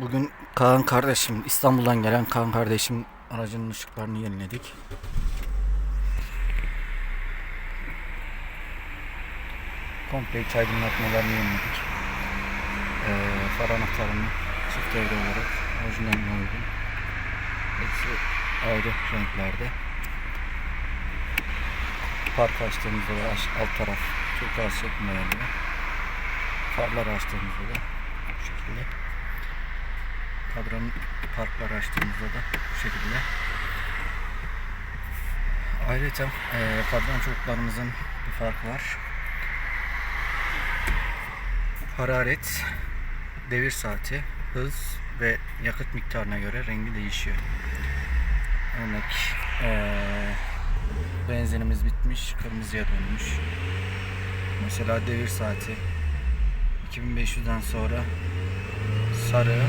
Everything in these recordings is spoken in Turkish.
Bugün Kaan kardeşim, İstanbul'dan gelen Kaan kardeşim aracının ışıklarını yeniledik. Komple iç aydınlatmalarını yeniledik. Ee, far anahtarını çift devre olarak orijinaline uygun. Hepsi ayrı renklerde. Park açtığımızda da alt taraf çok az yanıyor. Farları açtığımızda da bu şekilde. Kadranın parkları açtığımızda da bu şekilde. Ayrıca e, kadran çubuklarımızın bir farkı var. Hararet, devir saati, hız ve yakıt miktarına göre rengi değişiyor. Örnek e, benzinimiz bitmiş, kırmızıya dönmüş. Mesela devir saati 2500'den sonra sarı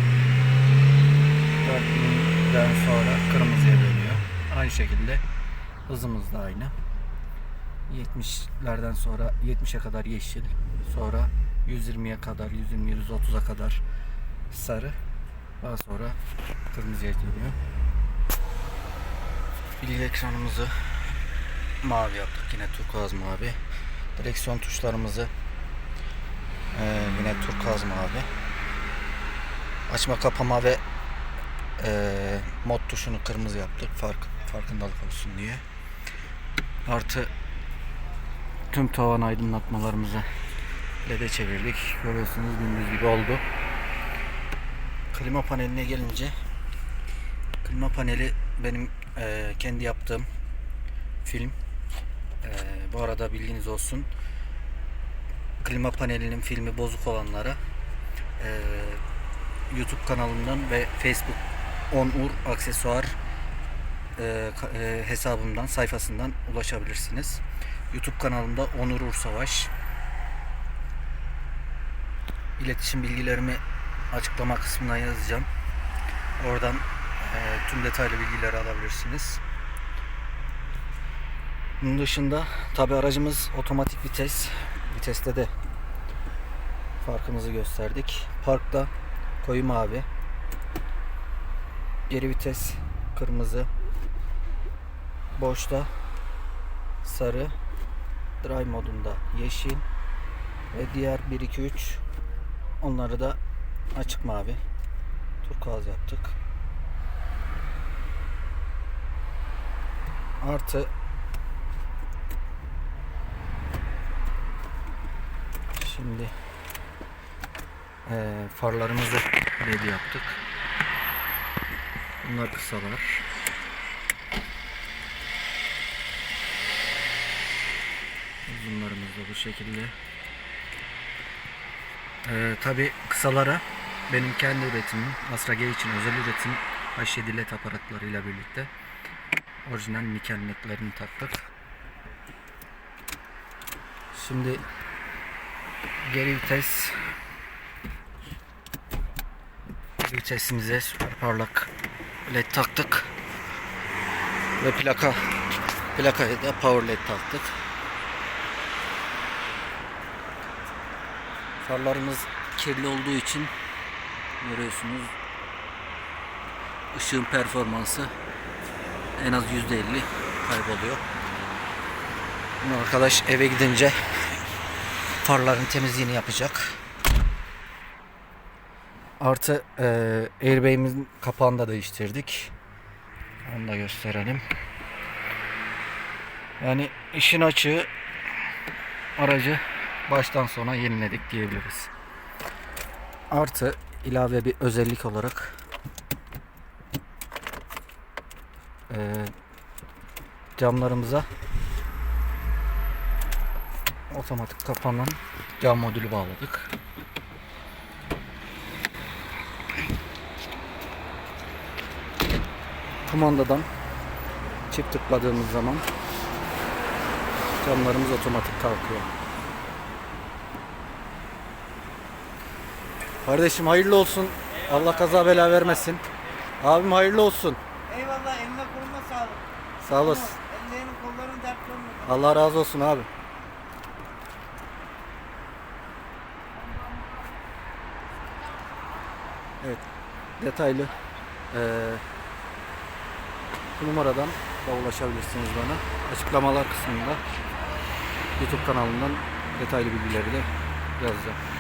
4000'den sonra kırmızıya dönüyor. Aynı şekilde hızımız da aynı. 70'lerden sonra 70'e kadar yeşil, sonra 120'ye kadar, 120 130'a kadar sarı, daha sonra kırmızıya dönüyor. Bilgi ekranımızı mavi yaptık. Yine turkuaz mavi. Direksiyon tuşlarımızı eee, yine turkuaz mavi. Açma kapama ve eee, mod tuşunu kırmızı yaptık. Fark, farkındalık olsun diye. Artı tüm tavan aydınlatmalarımızı LED'e çevirdik. Görüyorsunuz gündüz gibi oldu. Klima paneline gelince klima paneli benim eee, kendi yaptığım film. Eee, bu arada bilginiz olsun. Klima panelinin filmi bozuk olanlara eee, YouTube kanalımdan ve Facebook Onur Aksesuar ka- eee, hesabımdan, sayfasından ulaşabilirsiniz. YouTube kanalımda Onur Uğur Savaş. İletişim bilgilerimi açıklama kısmına yazacağım. Oradan eee, tüm detaylı bilgileri alabilirsiniz. Bunun dışında tabi aracımız otomatik vites. Viteste de farkımızı gösterdik. Parkta koyu mavi. Geri vites kırmızı. Boşta sarı. Drive modunda yeşil. Ve diğer 1 2 3 onları da açık mavi. Turkuaz yaptık. Artı Şimdi eee farlarımızı led yaptık. Bunlar kısalar. Uzunlarımız da bu şekilde. Eee Tabi kısalara benim kendi üretimim Astra G için özel üretim H7 led aparatlarıyla birlikte orijinal nikel ledlerini taktık. Şimdi geri vites vitesimize süper parlak led taktık. Ve plaka plakaya da power led taktık. Farlarımız kirli olduğu için görüyorsunuz ışığın performansı en az %50 kayboluyor. Bunu arkadaş eve gidince farların temizliğini yapacak. Artı e, airbag'imizin kapağını da değiştirdik. Onu da gösterelim. Yani işin açığı aracı baştan sona yeniledik diyebiliriz. Artı ilave bir özellik olarak e, camlarımıza otomatik kapanan cam modülü bağladık. Kumandadan çift tıkladığımız zaman camlarımız otomatik kalkıyor. Kardeşim hayırlı olsun. Allah kaza bela vermesin. Abim hayırlı olsun. Eyvallah eline koluna sağlık. Sağ olasın. Ellerin kolların dert olmasın. Allah razı olsun abi. Evet. detaylı eee, bu numaradan da ulaşabilirsiniz bana. Açıklamalar kısmında YouTube kanalından detaylı bilgileri de yazacağım.